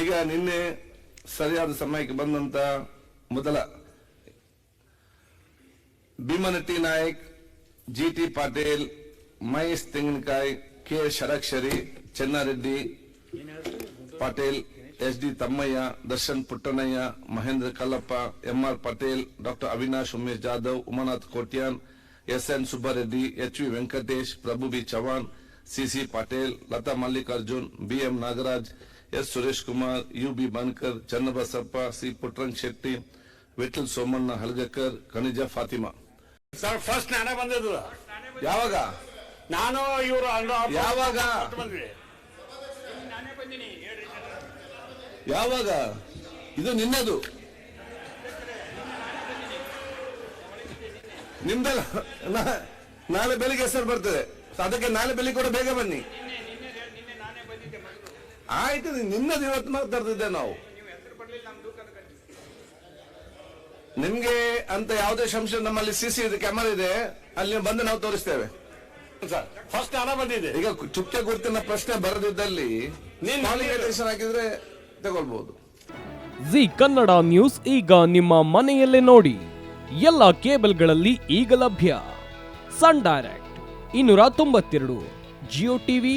ಈಗ ನಿನ್ನೆ ಸರಿಯಾದ ಸಮಯಕ್ಕೆ ಬಂದಂತ ಮೊದಲ Bhimanatti Naik, G T Patil, Mahesh Tenginakai, K Shadakshari Chennareddy Patil S D Thammaiah, Darshan Puttannaiah Mahendra Kallappa MR Patel, doctor Avinash Umesh Jadhav, Umanath Kotian, S N Subbareddy, H V Venkatesh, Prabhu B Chavan CC Patil, Latha Mallikarjun BM Nagaraj S Suresh Kumar U B Bankar Channabasappa C Puttarang Shetty Vithal Somanna Halgekar Kaneez Fatima. Sir first ನಾನೇ ಬಂದಿದ್ದು. ಯಾವಾಗ? ನಾನು ಇವರು ಯಾವಾಗ? ಯಾವಾಗ? ಇದು ನಿನ್ನದು. ನಿಮ್ದಲ್ಲ ನಾಳೆ ಬೆಳಿಗ್ಗೆ ಹೆಸರು ಬರ್ತದೆ. ಅದಕ್ಕೆ ನಾಳೆ ಬೆಳಿಗ್ಗೆ ಕೂಡ ಬೇಗ ಬನ್ನಿ. ಆಯ್ತು ನಿನ್ನದು ಇವತ್ತು ಮಾತಾಡ್ತಿದ್ದೆ ನಾವು. ನಿಮ್ಗೆ ಅಂತ ಯಾವುದೇ ಸಂಶಯ ನಮ್ಮಲ್ಲಿ ಸಿಸಿ ಇದೆ ಕ್ಯಾಮರಾ ಇದೆ ಅಲ್ಲಿ ಬಂದು ನಾವು ತೋರಿಸ್ತೇವೆ. ಸರ್ ಫಸ್ಟ್ ಹಣ ಬಂದಿದೆ ಈಗ ಚುಕ್ಕೆ ಗುರುತಿನ ಪ್ರಶ್ನೆ ಬರೆದಿದ್ದಲ್ಲಿ ಹಾಕಿದ್ರೆ ತಗೊಳ್ಬಹುದು ಜಿ ಕನ್ನಡ ನ್ಯೂಸ್ ಈಗ ನಿಮ್ಮ ಮನೆಯಲ್ಲೇ ನೋಡಿ. ಎಲ್ಲ ಕೇಬಲ್ಗಳಲ್ಲಿ ಈಗ ಲಭ್ಯ. ಸನ್ ಡೈರೆಕ್ಟ್ ಇನ್ನೂರ ತೊಂಬತ್ತೆರಡು ಜಿಯೋ ಟಿವಿ